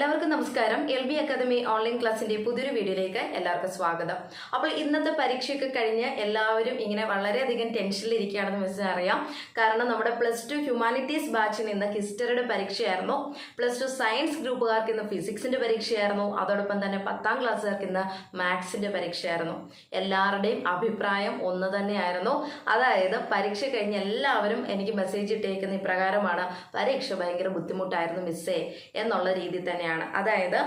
എല്ലാവർക്കും നമസ്കാരം. L B academy online ക്ലാസ്സിന്റെ പുതിയൊരു വീഡിയോയിലേക്ക് എല്ലാവർക്കും സ്വാഗതം. അപ്പോൾ ഇന്നത്തെ പരീക്ഷയൊക്കെ കഴിഞ്ഞ് എല്ലാവരും ഇങ്ങനെ വളരെയധികം ടെൻഷനിൽ ഇരിക്കുകയാണെന്ന് മിസ്സിന് അറിയാം. കാരണം നമ്മുടെ പ്ലസ് ടു ഹ്യൂമാനിറ്റീസ് ബാച്ചിൽ നിന്ന് ഹിസ്റ്ററിയുടെ പരീക്ഷയായിരുന്നു. പ്ലസ് ടു സയൻസ് ഗ്രൂപ്പുകാർക്ക് ഇന്ന് ഫിസിക്സിന്റെ പരീക്ഷയായിരുന്നു. അതോടൊപ്പം തന്നെ പത്താം ക്ലാസ്സുകാർക്ക് ഇന്ന് മാത്സിന്റെ പരീക്ഷയായിരുന്നു. എല്ലാവരുടെയും അഭിപ്രായം ഒന്ന് തന്നെയായിരുന്നു. അതായത് പരീക്ഷ കഴിഞ്ഞ് എല്ലാവരും എനിക്ക് മെസ്സേജ് ഇട്ടേക്കുന്ന ഇപ്രകാരമാണ് പരീക്ഷ ഭയങ്കര ബുദ്ധിമുട്ടായിരുന്നു മിസ്സേ എന്നുള്ള രീതിയിൽ തന്നെയാണ്. അതായത്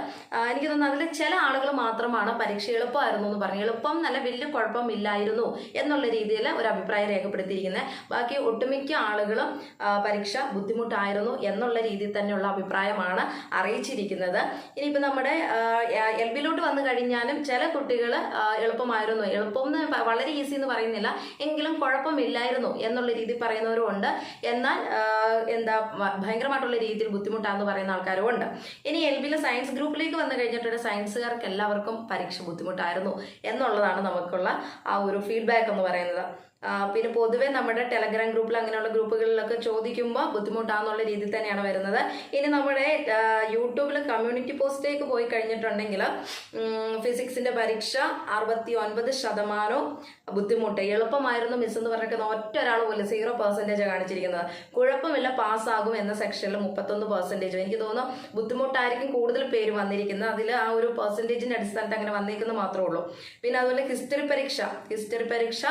എനിക്ക് തോന്നുന്നു അതിൽ ചില ആളുകൾ മാത്രമാണ് പരീക്ഷ എളുപ്പമായിരുന്നു എന്ന് പറഞ്ഞു എളുപ്പം നല്ല വലിയ കുഴപ്പമില്ലായിരുന്നു എന്നുള്ള രീതിയിൽ ഒരു അഭിപ്രായം രേഖപ്പെടുത്തിയിരിക്കുന്നത്. ബാക്കി ഒട്ടുമിക്ക ആളുകളും പരീക്ഷ ബുദ്ധിമുട്ടായിരുന്നു എന്നുള്ള രീതിയിൽ തന്നെയുള്ള അഭിപ്രായമാണ് അറിയിച്ചിരിക്കുന്നത്. ഇനിയിപ്പോൾ നമ്മുടെ എൽ ബിയിലോട്ട് വന്നു കഴിഞ്ഞാലും ചില കുട്ടികൾ എളുപ്പമായിരുന്നു. എളുപ്പം വളരെ ഈസി എന്ന് പറയുന്നില്ല. എങ്കിലും കുഴപ്പമില്ലായിരുന്നു എന്നുള്ള രീതിയിൽ പറയുന്നവരും ഉണ്ട് എന്നാൽ എന്താ ഭയങ്കരമായിട്ടുള്ള രീതിയിൽ ബുദ്ധിമുട്ടാന്ന് പറയുന്ന ആൾക്കാരും ഉണ്ട് ഇനി എൽ ബിയിലെ സയൻസ് ഗ്രൂപ്പിലേക്ക് വന്നു കഴിഞ്ഞിട്ട് സയൻസുകാർക്ക് എല്ലാവർക്കും പരീക്ഷ ബുദ്ധിമുട്ടായിരുന്നു എന്നുള്ളതാണ് നമുക്കുള്ള ആ ഒരു ഫീഡ്ബാക്ക് എന്ന് പറയുന്നത്. പിന്നെ പൊതുവെ നമ്മുടെ ടെലഗ്രാം ഗ്രൂപ്പിൽ അങ്ങനെയുള്ള ഗ്രൂപ്പുകളിലൊക്കെ ചോദിക്കുമ്പോൾ ബുദ്ധിമുട്ടാന്നുള്ള രീതിയിൽ തന്നെയാണ് വരുന്നത്. ഇനി നമ്മുടെ യൂട്യൂബിൽ കമ്മ്യൂണിറ്റി പോസ്റ്റിലേക്ക് പോയി കഴിഞ്ഞിട്ടുണ്ടെങ്കിൽ ഫിസിക്സിന്റെ പരീക്ഷ അറുപത്തി ഒൻപത് ശതമാനവും ബുദ്ധിമുട്ട്. എളുപ്പമായിരുന്നു മിസ് എന്ന് പറഞ്ഞിരിക്കുന്ന ഒറ്റ ഒരാൾ പോലും സീറോ പെർസെന്റേജ് കാണിച്ചിരിക്കുന്നത്. കുഴപ്പമില്ല പാസ്സാകും എന്ന സെക്ഷനിൽ മുപ്പത്തൊന്ന് പെർസെന്റേജ് എനിക്ക് തോന്നുന്നു ബുദ്ധിമുട്ടായിരിക്കും കൂടുതൽ പേര് വന്നിരിക്കുന്നത്. അതിൽ ആ ഒരു പെർസെന്റേജിന്റെ അടിസ്ഥാനത്തിൽ അങ്ങനെ വന്നിരിക്കുന്നത് മാത്രമേ ഉള്ളൂ. പിന്നെ അതുപോലെ ഹിസ്റ്ററി പരീക്ഷ. ഹിസ്റ്ററി പരീക്ഷ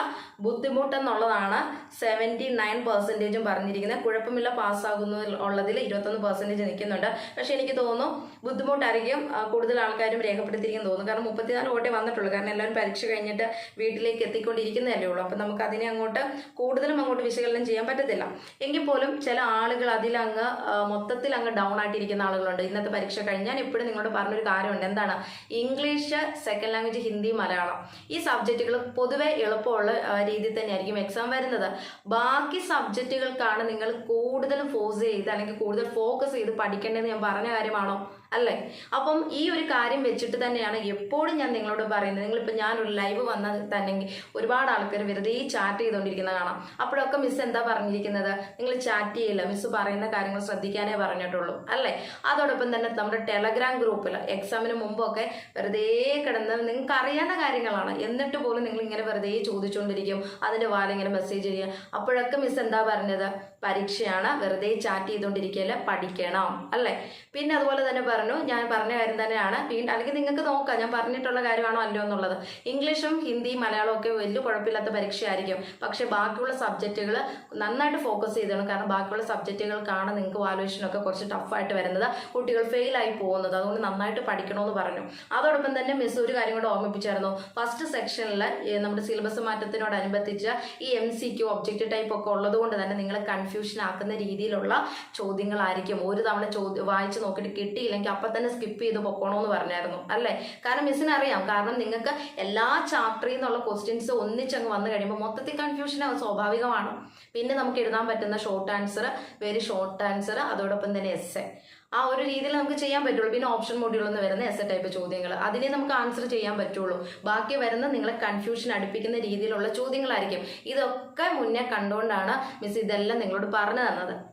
ബുദ്ധിമുട്ടെന്നുള്ളതാണ് സെവന്റി നയൻ പെർസെന്റേജും പറഞ്ഞിരിക്കുന്നത്. കുഴപ്പമില്ല പാസ്സാകുന്നു ഉള്ളതിൽ ഇരുപത്തൊന്ന് പെർസെന്റേജ് നിൽക്കുന്നുണ്ട്. പക്ഷേ എനിക്ക് തോന്നുന്നു ബുദ്ധിമുട്ടായിരിക്കും കൂടുതൽ ആൾക്കാരും രേഖപ്പെടുത്തിയിരിക്കും തോന്നുന്നു. കാരണം മുപ്പത്തിനാല് വോട്ടേ വന്നിട്ടുള്ളൂ. കാരണം എല്ലാവരും പരീക്ഷ കഴിഞ്ഞിട്ട് വീട്ടിലേക്ക് എത്തിക്കൊണ്ടിരിക്കുന്നതല്ലേ ഉള്ളൂ. അപ്പം നമുക്ക് അതിനെ അങ്ങോട്ട് കൂടുതലും അങ്ങോട്ട് വിശകലനം ചെയ്യാൻ പറ്റത്തില്ല. എങ്കിൽ പോലും ചില ആളുകൾ അതിലങ്ങ് മൊത്തത്തിൽ അങ്ങ് ഡൗൺ ആയിട്ടിരിക്കുന്ന ആളുകളുണ്ട്. ഇന്നത്തെ പരീക്ഷ കഴിഞ്ഞാൽ എപ്പോഴും നിങ്ങളോട് പറഞ്ഞൊരു കാര്യമുണ്ട്. എന്താണ്? English second language Hindi Malayalam. ഈ സബ്ജക്റ്റുകൾ പൊതുവെ എളുപ്പമുള്ള രീതിയിൽ രീതിയിൽ തന്നെയായിരിക്കും എക്സാം വരുന്നത്. ബാക്കി സബ്ജക്റ്റുകൾക്കാണ് നിങ്ങൾ കൂടുതൽ ഫോഴ്സ് ചെയ്ത് അല്ലെങ്കിൽ കൂടുതൽ ഫോക്കസ് ചെയ്ത് പഠിക്കേണ്ടതെന്ന് ഞാൻ പറഞ്ഞ കാര്യമാണോ? അല്ലേ? അപ്പം ഈ ഒരു കാര്യം വെച്ചിട്ട് തന്നെയാണ് എപ്പോഴും ഞാൻ നിങ്ങളോട് പറയുന്നത്. നിങ്ങളിപ്പോൾ ഞാനൊരു ലൈവ് വന്ന തന്നെ ഒരുപാട് ആൾക്കാർ വെറുതെ ചാറ്റ് ചെയ്തുകൊണ്ടിരിക്കുന്നത് കാണാം. അപ്പോഴൊക്കെ മിസ് എന്താ പറഞ്ഞിരിക്കുന്നത്? നിങ്ങൾ ചാറ്റ് ചെയ്യില്ല. മിസ് പറയുന്ന കാര്യങ്ങൾ ശ്രദ്ധിക്കാനേ പറഞ്ഞിട്ടുള്ളൂ. അല്ലേ? അതോടൊപ്പം തന്നെ നമ്മുടെ ടെലഗ്രാം ഗ്രൂപ്പിൽ എക്സാമിന് മുമ്പൊക്കെ വെറുതെ കിടന്ന് നിങ്ങൾക്ക് അറിയാവുന്ന കാര്യങ്ങളാണ്. എന്നിട്ട് പോലും നിങ്ങൾ ഇങ്ങനെ വെറുതെ ചോദിച്ചുകൊണ്ടിരിക്കും അതിന്റെ വാലിങ്ങനെ മെസ്സേജ് ചെയ്യുക. അപ്പോഴൊക്കെ മിസ് എന്താ പറഞ്ഞത്? പരീക്ഷയാണ് വെറുതെ ചാറ്റ് ചെയ്തുകൊണ്ടിരിക്കുകയല്ല പഠിക്കണം അല്ലേ? പിന്നെ അതുപോലെ തന്നെ പറഞ്ഞു ഞാൻ പറഞ്ഞ കാര്യം തന്നെയാണ്. വീണ്ടും അല്ലെങ്കിൽ നിങ്ങൾക്ക് നോക്കാം ഞാൻ പറഞ്ഞിട്ടുള്ള കാര്യമാണോ അല്ലോ എന്നുള്ളത്. ഇംഗ്ലീഷും ഹിന്ദിയും മലയാളവും ഒക്കെ വലിയ കുഴപ്പമില്ലാത്ത പരീക്ഷയായിരിക്കും. പക്ഷേ ബാക്കിയുള്ള സബ്ജക്റ്റുകൾ നന്നായിട്ട് ഫോക്കസ് ചെയ്തോണം കാരണം ബാക്കിയുള്ള സബ്ജക്റ്റുകൾക്കാണ് നിങ്ങൾക്ക് വാലുവേഷനൊക്കെ കുറച്ച് ടഫായിട്ട് വരുന്നത്. കുട്ടികൾ ഫെയിലായി പോകുന്നത്. അതുകൊണ്ട് നന്നായിട്ട് പഠിക്കണമെന്ന് പറഞ്ഞു. അതോടൊപ്പം തന്നെ മിസ് ഒരു കാര്യം കൂടെ ഓർമ്മിപ്പിച്ചായിരുന്നു. ഫസ്റ്റ് സെക്ഷനിൽ നമ്മുടെ സിലബസ് മാറ്റത്തിനോടനുബന്ധിച്ച് ഈ M C Q objective type ഒക്കെ ഉള്ളത് കൊണ്ട് തന്നെ നിങ്ങളെ കൺഫ്യൂഷൻ ആക്കുന്ന രീതിയിലുള്ള ചോദ്യങ്ങളായിരിക്കും. ഒരു തവണ ചോദ്യം വായിച്ച് നോക്കിയിട്ട് കിട്ടിയില്ലെങ്കിൽ അപ്പം തന്നെ സ്കിപ്പ് ചെയ്ത് പൊക്കണമെന്ന് പറഞ്ഞായിരുന്നു അല്ലേ? കാരണം മിസ്സിന് അറിയാം. കാരണം നിങ്ങൾക്ക് എല്ലാ ചാപ്റ്ററിൽ നിന്നുള്ള ക്വസ്റ്റ്യൻസ് ഒന്നിച്ചങ്ങ് വന്നു കഴിയുമ്പോൾ മൊത്തത്തിൽ കൺഫ്യൂഷൻ സ്വാഭാവികമാണ്. പിന്നെ നമുക്ക് എഴുതാൻ പറ്റുന്ന short answer very short answer അതോടൊപ്പം തന്നെ എസ് എ ആ ഒരു രീതിയിൽ നമുക്ക് ചെയ്യാൻ പറ്റുള്ളൂ. പിന്നെ ഓപ്ഷൻ മോഡ്യൂൾ എന്ന് വരുന്ന എസ് ടൈപ്പ് ചോദ്യങ്ങൾ. അതിനെ നമുക്ക് ആൻസർ ചെയ്യാൻ പറ്റുള്ളൂ. ബാക്കി വരുന്ന നിങ്ങളെ കൺഫ്യൂഷൻ അടുപ്പിക്കുന്ന രീതിയിലുള്ള ചോദ്യങ്ങളായിരിക്കും. ഇതൊക്കെ മുന്നേ കണ്ടുകൊണ്ടാണ് മിസ് ഇതെല്ലാം നിങ്ങളോട് പറഞ്ഞു തന്നത്.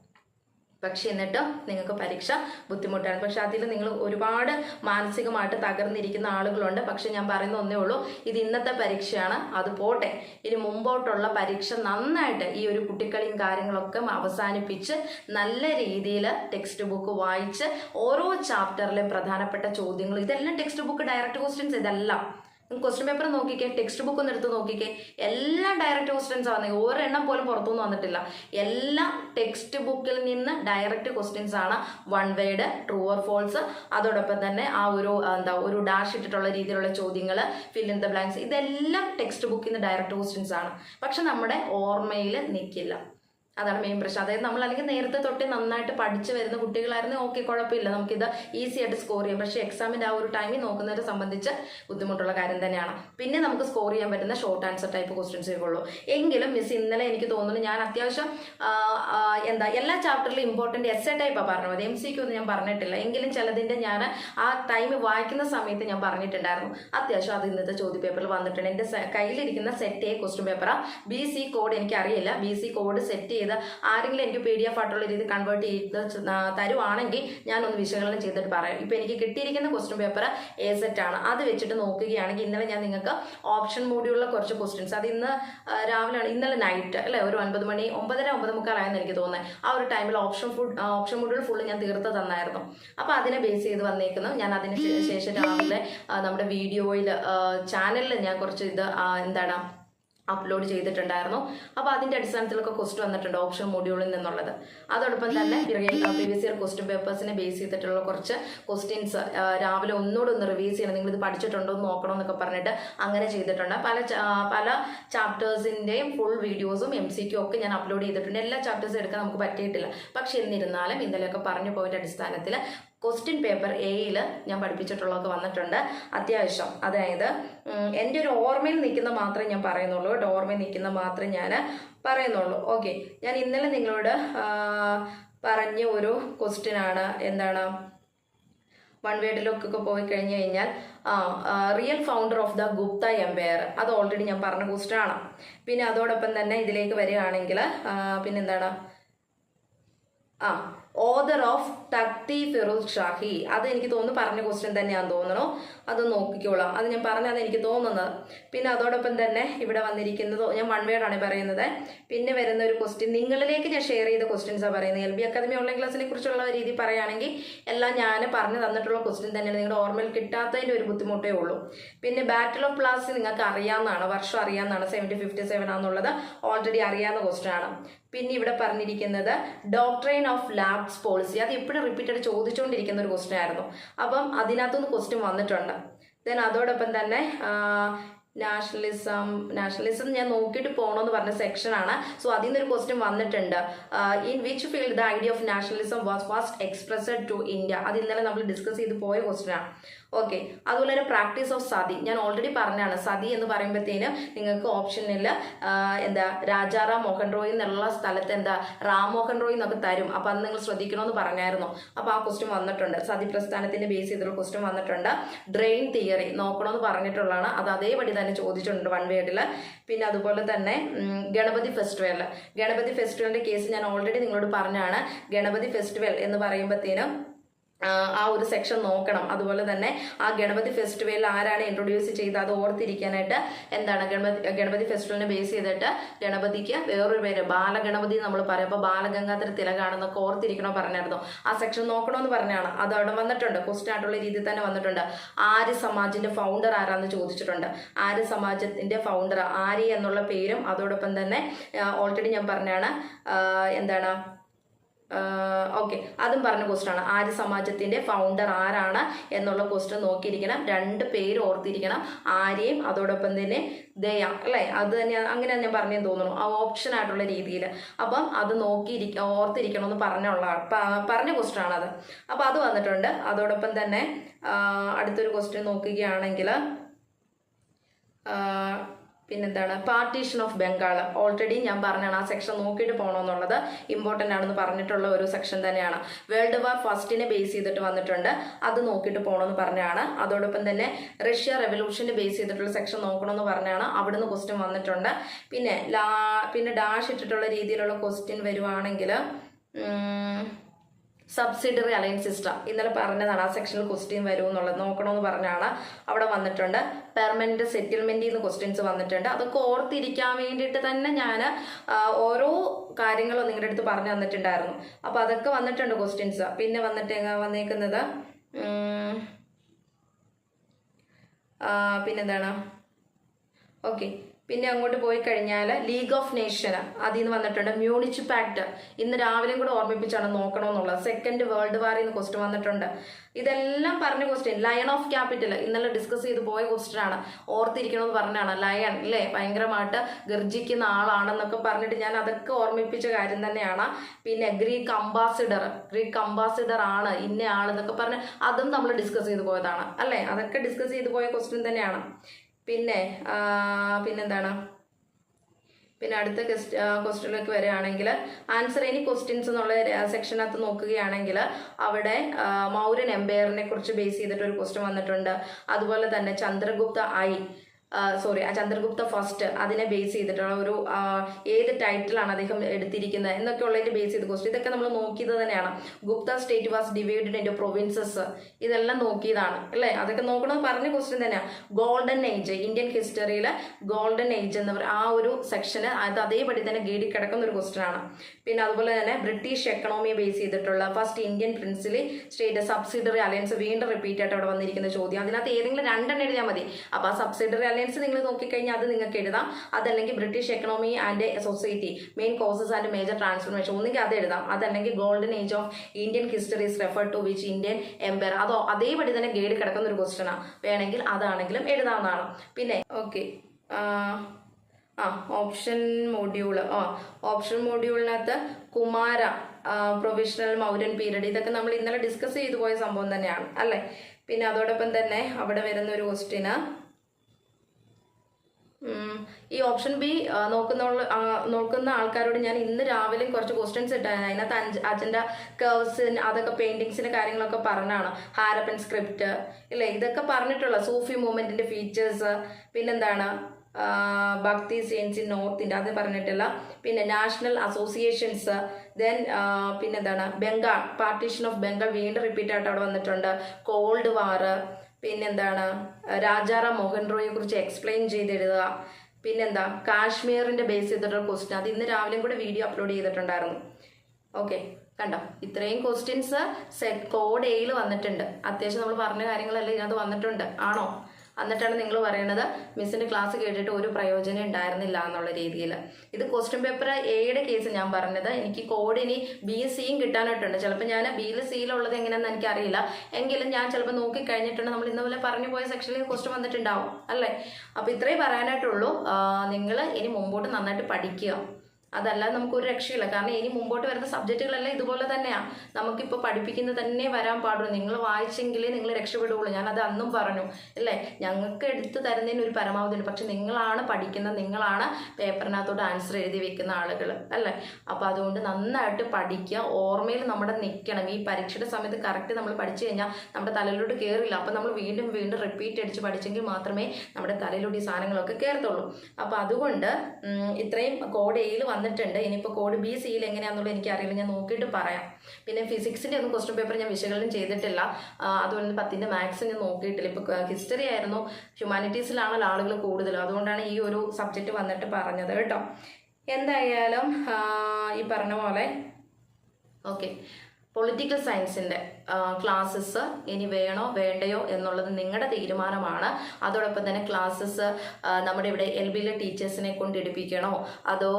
പക്ഷെ എന്നിട്ട് നിങ്ങൾക്ക് പരീക്ഷ ബുദ്ധിമുട്ടാണ്. പക്ഷെ അതിൽ നിങ്ങൾ ഒരുപാട് മാനസികമായിട്ട് തകർന്നിരിക്കുന്ന ആളുകളുണ്ട്. പക്ഷെ ഞാൻ പറയുന്ന ഒന്നേ ഉള്ളൂ ഇത് ഇന്നത്തെ പരീക്ഷയാണ് അത് പോട്ടെ. ഇനി മുമ്പോട്ടുള്ള പരീക്ഷ നന്നായിട്ട് ഈ ഒരു കുട്ടിക്കളിയും കാര്യങ്ങളൊക്കെ അവസാനിപ്പിച്ച് നല്ല രീതിയിൽ ടെക്സ്റ്റ് ബുക്ക് വായിച്ച് ഓരോ ചാപ്റ്ററിലെ പ്രധാനപ്പെട്ട ചോദ്യങ്ങൾ ഇതെല്ലാം ടെക്സ്റ്റ് ബുക്ക് ഡയറക്റ്റ് ക്വസ്റ്റ്യൻസ് ഇതെല്ലാം. ക്വസ്റ്റ്യൻ പേപ്പർ നോക്കിക്കേ ടെക്സ്റ്റ് ബുക്ക് ഒന്ന് എടുത്ത് നോക്കിക്കേ എല്ലാം ഡയറക്റ്റ് ക്വസ്റ്റ്യൻസ് ആണ് ഒരെണ്ണം പോലും പുറത്തുനിന്ന് വന്നിട്ടില്ല. എല്ലാം ടെക്സ്റ്റ് ബുക്കിൽ നിന്ന് ഡയറക്റ്റ് ക്വസ്റ്റ്യൻസ് ആണ് one word true or false അതോടൊപ്പം തന്നെ ആ ഒരു എന്താ ഒരു ഡാഷ് ഇട്ടിട്ടുള്ള രീതിയിലുള്ള ചോദ്യങ്ങൾ ഫിൽ ഇൻ ദ ബ്ലാങ്ക്സ് ഇതെല്ലാം ടെക്സ്റ്റ് ബുക്കിൽ നിന്ന് ഡയറക്റ്റ് ക്വസ്റ്റ്യൻസ് ആണ്. പക്ഷെ നമ്മുടെ ഓർമ്മയിൽ നിൽക്കില്ല അതാണ് മെയിൻ പ്രശ്നം. അതായത് നമ്മൾ അല്ലെങ്കിൽ നേരത്തെ തൊട്ടേ നന്നായിട്ട് പഠിച്ചു വരുന്ന കുട്ടികളായിരുന്നു ഓക്കെ കുഴപ്പമില്ല. നമുക്കിത് ഈസി ആയിട്ട് സ്കോർ ചെയ്യാം. പക്ഷേ എക്സാമിന്റെ ആ ഒരു ടൈമിൽ നോക്കുന്നവരെ സംബന്ധിച്ച് ബുദ്ധിമുട്ടുള്ള കാര്യം തന്നെയാണ്. പിന്നെ നമുക്ക് സ്കോർ ചെയ്യാൻ പറ്റുന്ന ഷോർട്ട് ആൻസർ ടൈപ്പ് ക്വസ്റ്റ്യൻസേ ഉള്ളൂ. എങ്കിലും മിസ് ഇന്നലെ എനിക്ക് തോന്നുന്നു ഞാൻ അത്യാവശ്യം എന്താ എല്ലാ ചാപ്റ്ററിലും ഇമ്പോർട്ടന്റ് എസ് എ ടൈപ്പാണ് പറഞ്ഞത്. എം സി ഒന്നും ഞാൻ പറഞ്ഞിട്ടില്ല. എങ്കിലും ചിലതിന്റെ ഞാൻ ആ ടൈം വായിക്കുന്ന സമയത്ത് ഞാൻ പറഞ്ഞിട്ടുണ്ടായിരുന്നു. അത്യാവശ്യം അത് ഇന്നത്തെ ചോദ്യ പേപ്പറിൽ വന്നിട്ടുണ്ട്. എന്റെ കയ്യിലിരിക്കുന്ന സെറ്റ് എ ക്വസ്റ്റ്യൻ പേപ്പറാണ് ബി സി കോഡ് എനിക്കറിയില്ല. ബി സി കോഡ് സെറ്റ് ചെയ്ത് ചെയ്ത് ആരെങ്കിലും എനിക്ക് പി ഡി എഫ് ആയിട്ടുള്ള രീതി കൺവേർട്ട് ചെയ്ത് തരുവാണെങ്കിൽ ഞാനൊന്ന് വിശകലനം ചെയ്തിട്ട് പറയാം. ഇപ്പം എനിക്ക് കിട്ടിയിരിക്കുന്ന ക്വസ്റ്റ്യൻ പേപ്പർ എ സെറ്റ് ആണ്. അത് വെച്ചിട്ട് നോക്കുകയാണെങ്കിൽ ഇന്നലെ ഞാൻ നിങ്ങൾക്ക് ഓപ്ഷൻ മൂടിയുള്ള കുറച്ച് ക്വസ്റ്റ്യൻസ് അത് ഇന്ന് രാവിലെയാണ് ഇന്നലെ നൈറ്റ് അല്ലേ? ഒരു ഒൻപത് മണി ഒമ്പതര ഒമ്പത് മുക്കാലായെന്ന് എനിക്ക് തോന്നുന്നത് ആ ഒരു ടൈമിൽ ഓപ്ഷൻ ഫുഡ് ഓപ്ഷൻ മൂഡികൾ ഫുള്ള് ഞാൻ തീർത്ത് തന്നായിരുന്നു. അപ്പോൾ അതിനെ ബേസ് ചെയ്ത് വന്നേക്കുന്നു. ഞാൻ അതിന് ശേഷം രാവിലെ നമ്മുടെ വീഡിയോയിൽ ചാനലിൽ ഞാൻ കുറച്ച് ഇത് എന്താണ് അപ്ലോഡ് ചെയ്തിട്ടുണ്ടായിരുന്നു. അപ്പോൾ അതിന്റെ അടിസ്ഥാനത്തിലൊക്കെ ക്വസ്റ്റ് വന്നിട്ടുണ്ട് ഓപ്ഷൻ മൊഡ്യൂളിൽ നിന്നുള്ളത്. അതോടൊപ്പം തന്നെ പ്രീവിയസ് ഇയർ ക്വസ്റ്റ്യൻ പേപ്പേഴ്സിനെ ബേസ് ചെയ്തിട്ടുള്ള കുറച്ച് ക്വസ്റ്റ്യൻസ് രാവിലെ ഒന്നുകൂടെ ഒന്ന് റിവ്യൂസ് ചെയ്യണം. നിങ്ങൾ ഇത് പഠിച്ചിട്ടുണ്ടോ എന്ന് നോക്കണം എന്നൊക്കെ പറഞ്ഞിട്ട് അങ്ങനെ ചെയ്തിട്ടുണ്ട്. പല പല ചാപ്റ്റേഴ്സിന്റെയും ഫുൾ വീഡിയോസും എം സി ക്യു ഒക്കെ ഞാൻ അപ്ലോഡ് ചെയ്തിട്ടുണ്ട്. എല്ലാ ചാപ്റ്റേഴ്സും എടുക്കാൻ നമുക്ക് പറ്റിയിട്ടില്ല. പക്ഷെ എന്നിരുന്നാലും ഇന്നലെയൊക്കെ പറഞ്ഞു പോയതിന്റെ അടിസ്ഥാനത്തിൽ ക്വസ്റ്റ്യൻ പേപ്പർ എയിൽ ഞാൻ പഠിപ്പിച്ചിട്ടുള്ളതൊക്കെ വന്നിട്ടുണ്ട്. അത്യാവശ്യം. അതായത് എന്റെ ഒരു ഓർമ്മയിൽ നിൽക്കുന്ന മാത്രമേ ഞാൻ പറയുന്നുള്ളൂ. കേട്ടോ ഓർമ്മയിൽ നിൽക്കുന്ന മാത്രമേ ഞാൻ പറയുന്നുള്ളൂ. ഓക്കെ ഞാൻ ഇന്നലെ നിങ്ങളോട് ആ, പറഞ്ഞ ഒരു ക്വസ്റ്റ്യനാണ് എന്താണ്? വൺ വേഡിലൊക്കെ പോയി കഴിഞ്ഞു കഴിഞ്ഞാൽ real founder of the Gupta empire അത് ഓൾറെഡി ഞാൻ പറഞ്ഞ ക്വസ്റ്റ്യൻ ആണ്. പിന്നെ അതോടൊപ്പം തന്നെ ഇതിലേക്ക് വരികയാണെങ്കിൽ ആ, പിന്നെന്താണ്? ആ ഓദർ ഓഫ് തക്തി ഫിറോസ് ഷാഹി അത് എനിക്ക് തോന്നുന്നു പറഞ്ഞ ക്വസ്റ്റ്യൻ തന്നെയാണെന്ന് തോന്നണു അത് നോക്കിക്കോളാം. അത് ഞാൻ പറഞ്ഞതാണ് എനിക്ക് തോന്നുന്നത്. പിന്നെ അതോടൊപ്പം തന്നെ ഇവിടെ വന്നിരിക്കുന്നത് ഞാൻ വൺ വേർഡാണ് പറയുന്നത്. പിന്നെ വരുന്ന ഒരു ക്വസ്റ്റ്യൻ നിങ്ങളിലേക്ക് ഞാൻ ഷെയർ ചെയ്ത ക്വസ്റ്റ്യൻസാണ് പറയുന്നത്. എൽ ബി അക്കാദമി ഓൺലൈൻ ക്ലാസ്സിനെ കുറിച്ചുള്ള രീതി പറയുകയാണെങ്കിൽ എല്ലാം ഞാൻ പറഞ്ഞു തന്നിട്ടുള്ള ക്വസ്റ്റ്യൻ തന്നെയാണ്. നിങ്ങളുടെ ഓർമ്മയിൽ കിട്ടാത്തതിന്റെ ഒരു ബുദ്ധിമുട്ടേ ഉള്ളൂ. പിന്നെ ബാറ്റിൽ ഓഫ് പ്ലാസ് നിങ്ങൾക്ക് അറിയാവുന്നതാണ്. വർഷം അറിയാവുന്നതാണ്. സെവന്റി ഫിഫ്റ്റി സെവൻ ആണെന്നുള്ളത് ഓൾറെഡി അറിയാവുന്ന ക്വസ്റ്റ്യൻ ആണ്. പിന്നെ ഇവിടെ പറഞ്ഞിരിക്കുന്നത് ഡോക്ട്രൈൻ ഓഫ് ലാബ്സ് പോളിസി അത് എപ്പോഴും റിപ്പീറ്റഡ് ചോദിച്ചുകൊണ്ടിരിക്കുന്ന ഒരു ക്വസ്റ്റ്യൻ ആയിരുന്നു. അപ്പം അതിനകത്തുനിന്ന് ക്വസ്റ്റ്യൻ വന്നിട്ടുണ്ട്. ദെൻ അതോടൊപ്പം തന്നെ നാഷണലിസം നാഷണലിസം ഞാൻ നോക്കിയിട്ട് പോകണമെന്ന് പറഞ്ഞ സെക്ഷനാണ് സോ അതിൽ നിന്നൊരു ക്വസ്റ്റ്യൻ വന്നിട്ടുണ്ട്. In which field the idea of nationalism was first expressed to India അത് ഇന്നലെ നമ്മൾ ഡിസ്കസ് ചെയ്ത് പോയ ക്വസ്റ്റ്യൻ ആണ് ഓക്കെ അതുപോലെ തന്നെ പ്രാക്ടീസ് ഓഫ് സതി ഞാൻ ഓൾറെഡി പറഞ്ഞാണ് സതി എന്ന് പറയുമ്പോഴത്തേനും നിങ്ങൾക്ക് ഓപ്ഷനിൽ എന്താ രാജാറാം മോഹൻ റോയ് എന്നുള്ള സ്ഥലത്ത് എന്താ റാം മോഹൻ റോയ് എന്നൊക്കെ തരും. അപ്പോൾ അത് നിങ്ങൾ ശ്രദ്ധിക്കണമെന്ന് പറഞ്ഞായിരുന്നു. അപ്പോൾ ആ ക്വസ്റ്റ്യൻ വന്നിട്ടുണ്ട്. സതി പ്രസ്ഥാനത്തിന്റെ ബേസ് ചെയ്തിട്ടുള്ള ക്വസ്റ്റ്യൻ വന്നിട്ടുണ്ട്. ഡ്രെയിൻ തിയറി നോക്കണമെന്ന് പറഞ്ഞിട്ടുള്ളതാണ്. അത് അതേപടി തന്നെ ചോദിച്ചിട്ടുണ്ട് വൺ വേഡിൽ പിന്നെ അതുപോലെ തന്നെ ഗണപതി ഫെസ്റ്റിവൽ ഗണപതി ഫെസ്റ്റിവലിന്റെ കേസ് ഞാൻ ഓൾറെഡി നിങ്ങളോട് പറഞ്ഞാണ് ഗണപതി ഫെസ്റ്റിവൽ എന്ന് പറയുമ്പോഴത്തേനും ആ, ഒരു സെക്ഷൻ നോക്കണം. അതുപോലെ തന്നെ ആ ഗണപതി ഫെസ്റ്റിവലിൽ ആരാണ് ഇൻട്രൊഡ്യൂസ് ചെയ്ത് അത് ഓർത്തിരിക്കാനായിട്ട് എന്താണ് ഗണപതി ഗണപതി ഫെസ്റ്റിവലിനെ ബേസ് ചെയ്തിട്ട് ഗണപതിക്ക് വേറൊരു പേര് ബാലഗണപതി നമ്മൾ പറയും. അപ്പൊ ബാലഗംഗാധര തിലകാണെന്നൊക്കെ ഓർത്തിരിക്കണോ പറഞ്ഞായിരുന്നു. ആ സെക്ഷൻ നോക്കണമെന്ന് പറഞ്ഞാണ്. അത് അവിടെ വന്നിട്ടുണ്ട്. ക്വസ്റ്റ്യൻ ആയിട്ടുള്ള രീതിയിൽ തന്നെ വന്നിട്ടുണ്ട്. ആര്യ സമാജിന്റെ ഫൗണ്ടർ ആരാന്ന് ചോദിച്ചിട്ടുണ്ട്. ആര്യ സമാജത്തിന്റെ ഫൗണ്ടർ ആര്യ എന്നുള്ള പേരും അതോടൊപ്പം തന്നെ ഓൾറെഡി ഞാൻ പറഞ്ഞാണ് എന്താണ് ഓക്കെ. അതും പറഞ്ഞ ക്വസ്റ്റൻ ആണ്. ആര്യ സമാജത്തിന്റെ ഫൗണ്ടർ ആരാണ് എന്നുള്ള ക്വസ്റ്റ്യൻ നോക്കിയിരിക്കണം. രണ്ട് പേര് ഓർത്തിരിക്കണം. ആര്യയും അതോടൊപ്പം തന്നെ ദയ അല്ലേ? അത് തന്നെ അങ്ങനെ ഞാൻ പറഞ്ഞെന്ന് തോന്നുന്നു. ആ ഓപ്ഷൻ ആയിട്ടുള്ള രീതിയിൽ അപ്പം അത് നോക്കിയിരിക്ക ഓർത്തിരിക്കണം എന്ന് പറഞ്ഞുള്ള പറഞ്ഞ ക്വസ്റ്റ്യൻ ആണ് അത് അപ്പം അത് വന്നിട്ടുണ്ട്. അതോടൊപ്പം തന്നെ അടുത്തൊരു ക്വസ്റ്റ്യൻ നോക്കുകയാണെങ്കിൽ പിന്നെന്താണ്? പാർട്ടീഷൻ ഓഫ് ബംഗാൾ ഓൾറെഡി ഞാൻ പറഞ്ഞാണ് ആ സെക്ഷൻ നോക്കിയിട്ട് പോകണമെന്നുള്ളത് ഇമ്പോർട്ടന്റ് ആണെന്ന് പറഞ്ഞിട്ടുള്ള ഒരു സെക്ഷൻ തന്നെയാണ്. വേൾഡ് വാർ ഫസ്റ്റിനെ ബേസ് ചെയ്തിട്ട് വന്നിട്ടുണ്ട്. അത് നോക്കിയിട്ട് പോകണമെന്ന് പറഞ്ഞാണ് അതോടൊപ്പം തന്നെ റഷ്യ റെവല്യൂഷനെ ബേസ് ചെയ്തിട്ടുള്ള സെക്ഷൻ നോക്കണമെന്ന് പറഞ്ഞാണ് അവിടുന്ന് ക്വസ്റ്റ്യൻ വന്നിട്ടുണ്ട്. പിന്നെ ലാ പിന്നെ ഡാഷ് ഇട്ടിട്ടുള്ള രീതിയിലുള്ള ക്വസ്റ്റ്യൻ വരുവാണെങ്കിൽ സബ്സിഡറി അലയൻസ് സിസ്റ്റം ഇന്നലെ പറഞ്ഞതാണ് ആ സെക്ഷനിൽ ക്വസ്റ്റ്യൻ വരും എന്നുള്ളത്. നോക്കണമെന്ന് പറഞ്ഞാണ് അവിടെ വന്നിട്ടുണ്ട്. പെർമനന്റ് സെറ്റിൽമെന്റിൽ നിന്ന് ക്വസ്റ്റ്യൻസ് വന്നിട്ടുണ്ട്. അതൊക്കെ ഓർത്തിരിക്കാൻ വേണ്ടിയിട്ട് തന്നെ ഞാൻ ഓരോ കാര്യങ്ങളും നിങ്ങളുടെ അടുത്ത് പറഞ്ഞു തന്നിട്ടുണ്ടായിരുന്നു. അപ്പോൾ അതൊക്കെ വന്നിട്ടുണ്ട് ക്വസ്റ്റ്യൻസ് പിന്നെ വന്നിട്ട് വന്നേക്കുന്നത്? പിന്നെന്താണ്? ഓക്കെ പിന്നെ അങ്ങോട്ട് പോയി കഴിഞ്ഞാൽ ലീഗ് ഓഫ് നേഷൻ അതിൽ നിന്ന് വന്നിട്ടുണ്ട്. മ്യൂണിച്ച് പാക്ട് ഇന്ന് രാവിലെയും കൂടെ ഓർമ്മിപ്പിച്ചാണ് നോക്കണമെന്നുള്ളത്. സെക്കൻഡ് വേൾഡ് വാറിൽ നിന്ന് ക്വസ്റ്റ്യൻ വന്നിട്ടുണ്ട്. ഇതെല്ലാം പറഞ്ഞ ക്വസ്റ്റ്യൻ ലയൺ ഓഫ് ക്യാപിറ്റൽ ഇന്നലെ ഡിസ്കസ് ചെയ്ത് പോയ ക്വസ്റ്റ്യൻ ആണ്. ഓർത്തിരിക്കണമെന്ന് പറഞ്ഞാണ് ലയൺ അല്ലേ ഭയങ്കരമായിട്ട് ഗർജിക്കുന്ന ആളാണെന്നൊക്കെ പറഞ്ഞിട്ട് ഞാൻ അതൊക്കെ ഓർമ്മിപ്പിച്ച കാര്യം തന്നെയാണ്. പിന്നെ ഗ്രീക്ക് അംബാസിഡർ ഗ്രീക്ക് അംബാസിഡർ ആണ്. ഇന്ന ആളെന്നൊക്കെ പറഞ്ഞ് അതും നമ്മൾ ഡിസ്കസ് ചെയ്ത് പോയതാണ്. അല്ലേ? അതൊക്കെ ഡിസ്കസ് ചെയ്ത് പോയ ക്വസ്റ്റ്യൻ തന്നെയാണ്. പിന്നെ പിന്നെന്താണ്? പിന്നെ അടുത്ത ക്വസ്റ്റ്യനിലേക്ക് വരികയാണെങ്കിൽ ആൻസർ എനി ക്വസ്റ്റ്യൻസ് എന്നുള്ള സെക്ഷനകത്ത് നോക്കുകയാണെങ്കിൽ അവിടെ മൗര്യൻ എംപയറിനെ കുറിച്ച് ബേസ് ചെയ്തിട്ട് ഒരു ക്വസ്റ്റ്യൻ വന്നിട്ടുണ്ട്. അതുപോലെ തന്നെ ചന്ദ്രഗുപ്ത ഐ സോറി ആ ചന്ദ്രഗുപ്ത ഫസ്റ്റ് അതിനെ ബേസ് ചെയ്തിട്ടുള്ള ഒരു ഏത് ടൈറ്റിലാണ് അദ്ദേഹം എടുത്തിരിക്കുന്നത് എന്നൊക്കെ ഉള്ളതിന്റെ ബേസ് ചെയ്ത് ക്വസ്റ്റ്യൻ ഇതൊക്കെ നമ്മൾ നോക്കിയത് തന്നെയാണ്. Gupta state was divided in provinces ഇതെല്ലാം നോക്കിയതാണ് അല്ലേ? അതൊക്കെ നോക്കണമെന്ന് പറഞ്ഞ ക്വസ്റ്റ്യൻ തന്നെയാണ് ഗോൾഡൻ ഏജ് ഇന്ത്യൻ ഹിസ്റ്ററിയിൽ ഗോൾഡൻ ഏജ് എന്ന് ആ ഒരു സെക്ഷന് അത് അതേപടി തന്നെ ഗേഡി കിടക്കുന്ന ഒരു ക്വസ്റ്റ്യൻ ആണ്. പിന്നെ അതുപോലെ തന്നെ ബ്രിട്ടീഷ് എക്കണോമിയെ ബേസ് ചെയ്തിട്ടുള്ള first Indian princely state subsidiary alliance വീണ്ടും റിപ്പീറ്റ് ആയിട്ട് അവിടെ വന്നിരിക്കുന്ന ചോദ്യം. അതിനകത്ത് ഏതെങ്കിലും രണ്ടെണ്ണം എഴുതിയാൽ മതി. അപ്പോൾ ആ സബ്സിഡറി നിങ്ങൾ നോക്കിക്കഴിഞ്ഞാൽ അത് നിങ്ങൾക്ക് എഴുതാം. അതല്ലെങ്കിൽ British economy and society main causes and major transformation ഒന്നുകിൽ അത് എഴുതാം. അതല്ലെങ്കിൽ golden age of Indian history is refer to which Indian empire അതോ അതേപടി തന്നെ ഗൈഡ് കിടക്കുന്ന ഒരു ക്വസ്റ്റനാണ് വേണമെങ്കിൽ അതാണെങ്കിലും എഴുതാവുന്നതാണ്. പിന്നെ ഓക്കെ ആ ഓപ്ഷൻ മോഡ്യൂൾ ആ ഓപ്ഷൻ മോഡ്യൂളിനകത്ത് കുമാര പ്രൊവിഷണൽ മൗരൻ പീരീഡ് ഇതൊക്കെ നമ്മൾ ഇന്നലെ ഡിസ്കസ് ചെയ്തു പോയ സംഭവം തന്നെയാണ്. അല്ലേ? പിന്നെ അതോടൊപ്പം തന്നെ അവിടെ വരുന്ന ഒരു ക്വസ്റ്റ്യന് ഉം, ഈ ഓപ്ഷൻ ബി നോക്കുന്ന നോക്കുന്ന ആൾക്കാരോട് ഞാൻ ഇന്ന് രാവിലെ കുറച്ച് ക്വസ്റ്റ്യൻസ് ഇട്ടായിരുന്നു അതിനകത്ത് അഞ്ച് അച്ഛന്റെ കേവ്സ് അതൊക്കെ പെയിന്റിങ്സിന്റെ കാര്യങ്ങളൊക്കെ പറഞ്ഞാണ് ഹാരപ്പൻ സ്ക്രിപ്റ്റ് ഇല്ലേ? ഇതൊക്കെ പറഞ്ഞിട്ടുള്ള സൂഫി മൂവ്മെന്റിന്റെ ഫീച്ചേഴ്സ് പിന്നെന്താണ്? ഭക്തി സീൻസ് ഇൻ നോർത്ത് അത് പറഞ്ഞിട്ടില്ല പിന്നെ നാഷണൽ അസോസിയേഷൻസ് ദെൻ പിന്നെന്താണ്? ബംഗാൾ പാർട്ടീഷൻ ഓഫ് ബംഗാൾ വീണ്ടും റിപ്പീറ്റ് ആയിട്ട് അവിടെ വന്നിട്ടുണ്ട്. കോൾഡ് വാറ് പിന്നെന്താണ്? രാജാറാം മോഹൻ റോയെ കുറിച്ച് എക്സ്പ്ലെയിൻ ചെയ്തെഴുതുക. പിന്നെന്താ? കാശ്മീരിന്റെ ബേസ് ചെയ്തിട്ടുള്ള ക്വസ്റ്റ്യൻ അത് ഇന്ന് രാവിലെയും കൂടെ വീഡിയോ അപ്ലോഡ് ചെയ്തിട്ടുണ്ടായിരുന്നു. ഓക്കെ കണ്ടോ? ഇത്രയും ക്വസ്റ്റ്യൻസ് സെറ്റ് കോഡ് എയിൽ വന്നിട്ടുണ്ട്. അത്യാവശ്യം നമ്മൾ പറഞ്ഞ കാര്യങ്ങളെല്ലാം ഇതിനകത്ത് വന്നിട്ടുണ്ട്. ആണോ? എന്നിട്ടാണ് നിങ്ങൾ പറയുന്നത് മിസ്സിന്റെ ക്ലാസ് കേട്ടിട്ട് ഒരു പ്രയോജനം ഉണ്ടായിരുന്നില്ല എന്നുള്ള രീതിയിൽ. ഇത് ക്വസ്റ്റ്യൻ പേപ്പർ എയുടെ കേസ് ഞാൻ പറഞ്ഞത്. എനിക്ക് കോഡ് ഇനി ബി സിയും കിട്ടാനായിട്ടുണ്ട്. ചിലപ്പോൾ ഞാൻ ബിയിൽ സിയിലുള്ളത് എങ്ങനെയാണെന്ന് എനിക്കറിയില്ല. എങ്കിലും ഞാൻ ചിലപ്പോൾ നോക്കി കഴിഞ്ഞിട്ടുണ്ട് നമ്മൾ ഇന്നുപോലെ പറഞ്ഞു പോയ സെക്ഷനിൽ ക്വസ്റ്റ്യൻ വന്നിട്ടുണ്ടാവും അല്ലേ? അപ്പോൾ ഇത്രേ പറയാനായിട്ടുള്ളൂ. നിങ്ങൾ ഇനി മുമ്പോട്ട് നന്നായിട്ട് പഠിക്കുക. അതല്ലാതെ നമുക്ക് ഒരു രക്ഷയില്ല. കാരണം ഇനി മുമ്പോട്ട് വരുന്ന സബ്ജക്റ്റുകളെല്ലാം ഇതുപോലെ തന്നെയാണ് നമുക്കിപ്പോൾ പഠിപ്പിക്കുന്നത് തന്നെ വരാൻ പാടുള്ളൂ. നിങ്ങൾ വായിച്ചെങ്കിലേ നിങ്ങൾ രക്ഷപ്പെടുകയുള്ളൂ. ഞാനത് അന്നും പറഞ്ഞു. അല്ലേ? ഞങ്ങൾക്ക് എടുത്തു തരുന്നതിന് ഒരു പരമാവധി ഉണ്ട് പക്ഷെ നിങ്ങളാണ് പഠിക്കുന്നത് നിങ്ങളാണ് പേപ്പറിനകത്തോട്ട് ആൻസർ എഴുതി വെക്കുന്ന ആളുകൾ അല്ലേ? അപ്പോൾ അതുകൊണ്ട് നന്നായിട്ട് പഠിക്കുക. ഓർമ്മയിൽ നമ്മുടെ നിൽക്കണം ഈ പരീക്ഷയുടെ സമയത്ത് കറക്റ്റ് നമ്മൾ പഠിച്ചു കഴിഞ്ഞാൽ നമ്മുടെ തലയിലോട്ട് കയറില്ല അപ്പോൾ നമ്മൾ വീണ്ടും വീണ്ടും റിപ്പീറ്റ് അടിച്ച് പഠിച്ചെങ്കിൽ മാത്രമേ നമ്മുടെ തലയിലോട്ട് ഈ സാധനങ്ങളൊക്കെ കയറത്തുള്ളൂ അപ്പോൾ അതുകൊണ്ട് ഇത്രയും കോഡ് എയിൽ വന്നിട്ടുണ്ട്. ഇനിയിപ്പോൾ കോഡ് ബി സിയിൽ എങ്ങനെയാണെന്നുള്ളത് എനിക്കറിയില്ല. ഞാൻ നോക്കിയിട്ട് പറയാം. പിന്നെ ഫിസിക്സിന്റെ ഒന്നും ക്വസ്റ്റ്യൻ പേപ്പർ ഞാൻ വിശകലനം ചെയ്തിട്ടില്ല. അതുപോലെ തന്നെ പത്തിന്റെ മാത്സ് ഞാൻ നോക്കിയിട്ടില്ല. ഇപ്പോൾ ഹിസ്റ്ററി ആയിരുന്നു. ഹ്യൂമാനിറ്റീസിലാണല്ലോ ആളുകൾ കൂടുതലും അതുകൊണ്ടാണ് ഈ ഒരു സബ്ജക്റ്റ് വന്നിട്ട് പറഞ്ഞത് കേട്ടോ. എന്തായാലും ഈ പറഞ്ഞ പോലെ. ഓക്കെ പൊളിറ്റിക്കൽ സയൻസിന്റെ ക്ലാസ്സസ് ഇനി വേണോ വേണ്ടയോ എന്നുള്ളത് നിങ്ങളുടെ തീരുമാനമാണ്. അതോടൊപ്പം തന്നെ ക്ലാസ്സസ് നമ്മുടെ ഇവിടെ എൽ ബിയിലെ ടീച്ചേഴ്സിനെ കൊണ്ട് എടുപ്പിക്കണോ? അതോ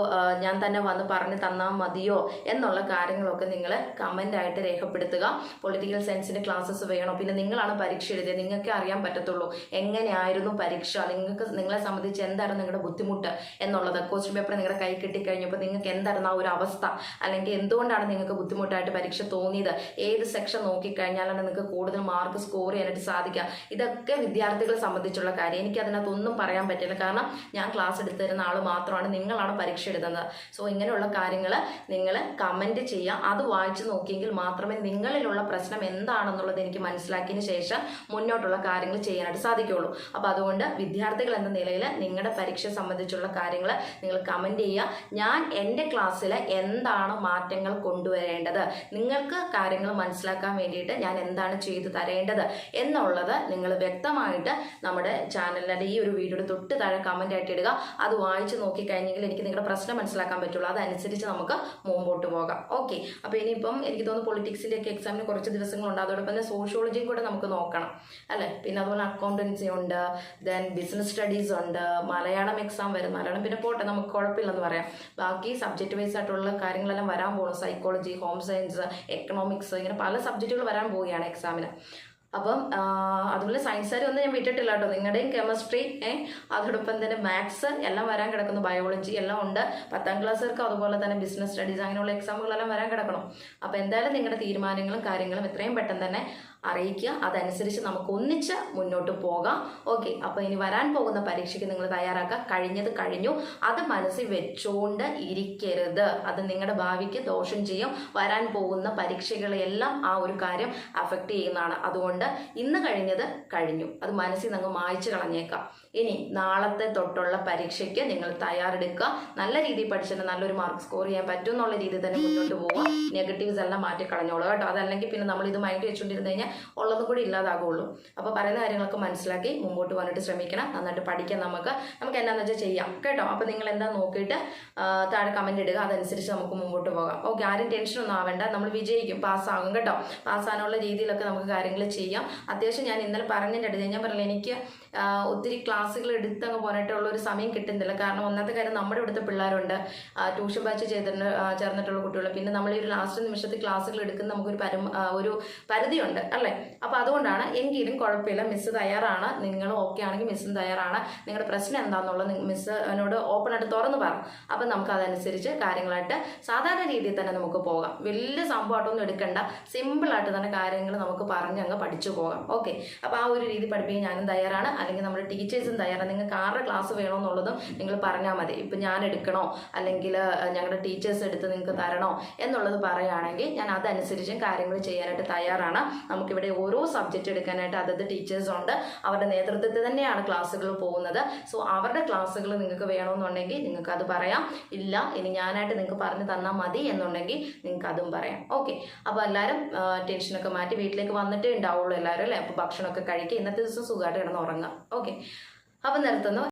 ഞാൻ തന്നെ വന്ന് പറഞ്ഞു തന്നാൽ മതിയോ? എന്നുള്ള കാര്യങ്ങളൊക്കെ നിങ്ങൾ കമന്റായിട്ട് രേഖപ്പെടുത്തുക. പൊളിറ്റിക്കൽ സയൻസിന്റെ ക്ലാസ്സസ് വേണോ? പിന്നെ നിങ്ങളാണ് പരീക്ഷ എഴുതിയത്. നിങ്ങൾക്ക് അറിയാൻ പറ്റത്തുള്ളൂ. എങ്ങനെയായിരുന്നു പരീക്ഷ? നിങ്ങൾക്ക് നിങ്ങളെ സംബന്ധിച്ച് എന്തായിരുന്നു നിങ്ങളുടെ ബുദ്ധിമുട്ട് എന്നുള്ളത്? ക്വസ്റ്റ്യൻ പേപ്പർ നിങ്ങളുടെ കൈ കിട്ടിക്കഴിഞ്ഞപ്പോൾ നിങ്ങൾക്ക് എന്തായിരുന്നു ആ ഒരു അവസ്ഥ? അല്ലെങ്കിൽ എന്തുകൊണ്ടാണ് നിങ്ങൾക്ക് ബുദ്ധിമുട്ടായിട്ട് പരീക്ഷ തോന്നിയത്. ഏത് സെക്ഷൻ നോക്കിക്കഴിഞ്ഞാലാണ് നിങ്ങൾക്ക് കൂടുതൽ മാർക്ക് സ്കോർ ചെയ്യാനായിട്ട് സാധിക്കുക? ഇതൊക്കെ വിദ്യാർത്ഥികളെ സംബന്ധിച്ചുള്ള കാര്യം. എനിക്ക് അതിനകത്തൊന്നും പറയാൻ പറ്റില്ല. കാരണം ഞാൻ ക്ലാസ് എടുത്തു തരുന്ന ആൾ മാത്രമാണ് നിങ്ങളാണ് പരീക്ഷ എഴുതുന്നത്. സോ ഇങ്ങനെയുള്ള കാര്യങ്ങൾ നിങ്ങൾ കമന്റ് ചെയ്യുക. അത് വായിച്ചു നോക്കിയെങ്കിൽ മാത്രമേ നിങ്ങളിലുള്ള പ്രശ്നം എന്താണെന്നുള്ളത് എനിക്ക് മനസ്സിലാക്കിയതിന് ശേഷം മുന്നോട്ടുള്ള കാര്യങ്ങൾ ചെയ്യാനായിട്ട് സാധിക്കുകയുള്ളൂ. അപ്പോൾ അതുകൊണ്ട് വിദ്യാർത്ഥികൾ എന്ന നിലയിൽ നിങ്ങളുടെ പരീക്ഷ സംബന്ധിച്ചുള്ള കാര്യങ്ങൾ നിങ്ങൾ കമന്റ് ചെയ്യുക. ഞാൻ എന്റെ ക്ലാസ്സിൽ എന്താണ് മാറ്റങ്ങൾ കൊണ്ടുവരേണ്ടത്? നിങ്ങൾക്ക് കാര്യങ്ങൾ മനസ്സിലാക്കാൻ വേണ്ടിയിട്ട് ഞാൻ എന്താണ് ചെയ്തു തരേണ്ടത് എന്നുള്ളത് നിങ്ങൾ വ്യക്തമായിട്ട് നമ്മുടെ ചാനലിന്റെ ഈ ഒരു വീഡിയോയുടെ തൊട്ട് താഴെ കമന്റ് ആയിട്ട് ഇടുക. അത് വായിച്ച് നോക്കിക്കഴിഞ്ഞെങ്കിൽ എനിക്ക് നിങ്ങളുടെ പ്രശ്നം മനസ്സിലാക്കാൻ പറ്റുള്ളൂ. അതനുസരിച്ച് നമുക്ക് മുമ്പോട്ട് പോകാം. ഓക്കെ അപ്പോൾ ഇനിയിപ്പം എനിക്ക് തോന്നുന്നു പൊളിറ്റിക്സിന്റെ ഒക്കെ എക്സാമിന് കുറച്ച് ദിവസങ്ങളുണ്ട്. അതോടൊപ്പം തന്നെ സോഷ്യോളജിയും കൂടെ നമുക്ക് നോക്കണം. അല്ലേ? പിന്നെ അതുപോലെ അക്കൗണ്ടൻസി ഉണ്ട്. ദെൻ ബിസിനസ് സ്റ്റഡീസ് ഉണ്ട്. മലയാളം എക്സാം വരും. മലയാളം പിന്നെ പോട്ടെ നമുക്ക് കുഴപ്പമില്ലെന്ന് പറയാം. ബാക്കി സബ്ജക്റ്റ് വൈസ് ആയിട്ടുള്ള കാര്യങ്ങളെല്ലാം വരാൻ പോകണം സൈക്കോളജി ഹോം സയൻസ് എക്കണോമിക്സ് ഇങ്ങനെ പല സബ്ജക്റ്റുകൾ വരാൻ പോവുകയാണ് എക്സാമിന് അപ്പം അതുപോലെ സയൻസുകാർ ഒന്നും ഞാൻ വിട്ടിട്ടില്ല കേട്ടോ. നിങ്ങളുടെയും കെമിസ്ട്രി അതോടൊപ്പം തന്നെ മാത്സ് എല്ലാം വരാൻ കിടക്കുന്നു. ബയോളജി എല്ലാം ഉണ്ട്. പത്താം ക്ലാസ്സുകാർക്ക് അതുപോലെ തന്നെ ബിസിനസ് സ്റ്റഡീസ് അങ്ങനെയുള്ള എക്സാമുകളെല്ലാം വരാൻ കിടക്കണം. അപ്പോൾ എന്തായാലും നിങ്ങളുടെ തീരുമാനങ്ങളും കാര്യങ്ങളും എത്രയും പെട്ടെന്ന് തന്നെ അറിയിക്കുക. അതനുസരിച്ച് നമുക്ക് ഒന്നിച്ച് മുന്നോട്ട് പോകാം. ഓക്കെ അപ്പോൾ ഇനി വരാൻ പോകുന്ന പരീക്ഷയ്ക്ക് നിങ്ങൾ തയ്യാറാക്കുക. കഴിഞ്ഞത് കഴിഞ്ഞു. അത് മനസ്സിൽ വെച്ചുകൊണ്ട് ഇരിക്കരുത്. അത് നിങ്ങളുടെ ഭാവിക്ക് ദോഷം ചെയ്യും. വരാൻ പോകുന്ന പരീക്ഷകളെല്ലാം ആ ഒരു കാര്യം അഫക്റ്റ് ചെയ്യുന്നതാണ്. അതുകൊണ്ട് ഇന്ന് കഴിഞ്ഞത് കഴിഞ്ഞു. അത് മനസ്സിൽ നിങ്ങൾ മായ്ച്ചു കളഞ്ഞേക്കാം. ഇനി നാളത്തെ തൊട്ടുള്ള പരീക്ഷയ്ക്ക് നിങ്ങൾ തയ്യാറെടുക്കുക. നല്ല രീതിയിൽ പഠിച്ചിട്ട് നല്ലൊരു മാർക്ക് സ്കോർ ചെയ്യാൻ പറ്റും എന്നുള്ള രീതിയിൽ തന്നെ മുന്നോട്ട് പോവുക. നെഗറ്റീവ്സ് എല്ലാം മാറ്റി കളഞ്ഞോളൂ കേട്ടോ. അതല്ലെങ്കിൽ പിന്നെ നമ്മൾ ഇത് മൈൻഡ് വെച്ചുകൊണ്ടിരുന്നു കഴിഞ്ഞാൽ ഉള്ളതും കൂടി ഇല്ലാതാകുള്ളൂ. അപ്പോൾ പറയുന്ന കാര്യങ്ങളൊക്കെ മനസ്സിലാക്കി മുമ്പോട്ട് വന്നിട്ട് ശ്രമിക്കണം. നന്നായിട്ട് പഠിക്കാം നമുക്ക്. നമുക്ക് എന്താണെന്ന് വെച്ചാൽ ചെയ്യാം. കേട്ടോ? അപ്പോൾ നിങ്ങൾ എന്താ നോക്കിയിട്ട് താഴെ കമന്റ് ഇടുക. അതനുസരിച്ച് നമുക്ക് മുമ്പോട്ട് പോകാം. ഓക്കെ ആരും ടെൻഷനൊന്നും ആവേണ്ട. നമ്മൾ വിജയിക്കും. പാസ്സാകും കേട്ടോ? പാസ്സാകാനുള്ള രീതിയിലൊക്കെ നമുക്ക് കാര്യങ്ങൾ ചെയ്യാം. അത്യാവശ്യം ഞാൻ ഇന്നലെ അടുത്ത് ഞാൻ പറഞ്ഞില്ല എനിക്ക് ഒത്തിരി ക്ലാസ്സുകൾ എടുത്തങ്ങ് പോരായിട്ടുള്ള ഒരു സമയം കിട്ടുന്നില്ല. കാരണം ഒന്നാമത്തെ കാര്യം നമ്മുടെ ഇവിടുത്തെ പിള്ളേരുണ്ട്. ട്യൂഷൻ ബാച്ച് ചെയ്തിട്ട് ചേർന്നിട്ടുള്ള കുട്ടികൾ പിന്നെ നമ്മൾ ഈ ലാസ്റ്റ് നിമിഷത്തിൽ ക്ലാസ്സുകൾ എടുക്കുന്ന നമുക്കൊരു പരം ഒരു പരിധിയുണ്ട് അല്ലേ? അപ്പോൾ അതുകൊണ്ടാണ് എങ്കിലും കുഴപ്പമില്ല. മിസ്സ് തയ്യാറാണ്. നിങ്ങൾ ഓക്കെ ആണെങ്കിൽ മിസ്സും തയ്യാറാണ്. നിങ്ങളുടെ പ്രശ്നം എന്താണെന്നുള്ളത് മിസ്സ് എന്നോട് ഓപ്പൺ ആയിട്ട് തുറന്ന് പറഞ്ഞു അപ്പം നമുക്ക് അതനുസരിച്ച് കാര്യങ്ങളായിട്ട് സാധാരണ രീതിയിൽ തന്നെ നമുക്ക് പോകാം. വലിയ സംഭവമായിട്ടൊന്നും എടുക്കണ്ട. സിമ്പിളായിട്ട് തന്നെ കാര്യങ്ങൾ നമുക്ക് പറഞ്ഞ് അങ്ങ് പഠിച്ചു പോകാം. ഓക്കെ അപ്പോൾ ആ ഒരു രീതി പഠിപ്പിക്കാൻ ഞാനും തയ്യാറാണ്. അല്ലെങ്കിൽ നമ്മുടെ ടീച്ചേഴ്സും തയ്യാറാണ് നിങ്ങൾക്ക് ആരുടെ ക്ലാസ് വേണമെന്നുള്ളതും നിങ്ങൾ പറഞ്ഞാൽ മതി. ഇപ്പം ഞാൻ എടുക്കണോ? അല്ലെങ്കിൽ ഞങ്ങളുടെ ടീച്ചേഴ്സ് എടുത്ത് നിങ്ങൾക്ക് തരണോ? എന്നുള്ളത് പറയുകയാണെങ്കിൽ ഞാൻ അതനുസരിച്ചും കാര്യങ്ങൾ ചെയ്യാനായിട്ട് തയ്യാറാണ്. നമുക്കിവിടെ ഓരോ സബ്ജക്റ്റ് എടുക്കാനായിട്ട് അതത് ടീച്ചേഴ്സ് ഉണ്ട്. അവരുടെ നേതൃത്വത്തിൽ തന്നെയാണ് ക്ലാസ്സുകൾ പോകുന്നത്. സോ അവരുടെ ക്ലാസ്സുകൾ നിങ്ങൾക്ക് വേണമെന്നുണ്ടെങ്കിൽ നിങ്ങൾക്ക് അത് പറയാം. ഇല്ല ഇനി ഞാനായിട്ട് നിങ്ങൾക്ക് പറഞ്ഞു തന്നാൽ മതി എന്നുണ്ടെങ്കിൽ നിങ്ങൾക്ക് അതും പറയാം. ഓക്കെ അപ്പോൾ എല്ലാവരും ടെൻഷനൊക്കെ മാറ്റി വീട്ടിലേക്ക് വന്നിട്ടേ ഉണ്ടാവുള്ളൂ എല്ലാവരും അല്ലേ? അപ്പോൾ ഭക്ഷണമൊക്കെ കഴിക്കുക ഇന്നത്തെ ദിവസം സുഖമായിട്ട് കിടന്ന് ഉറങ്ങാം. ഓക്കെ. അപ്പം നിർത്തുന്നു.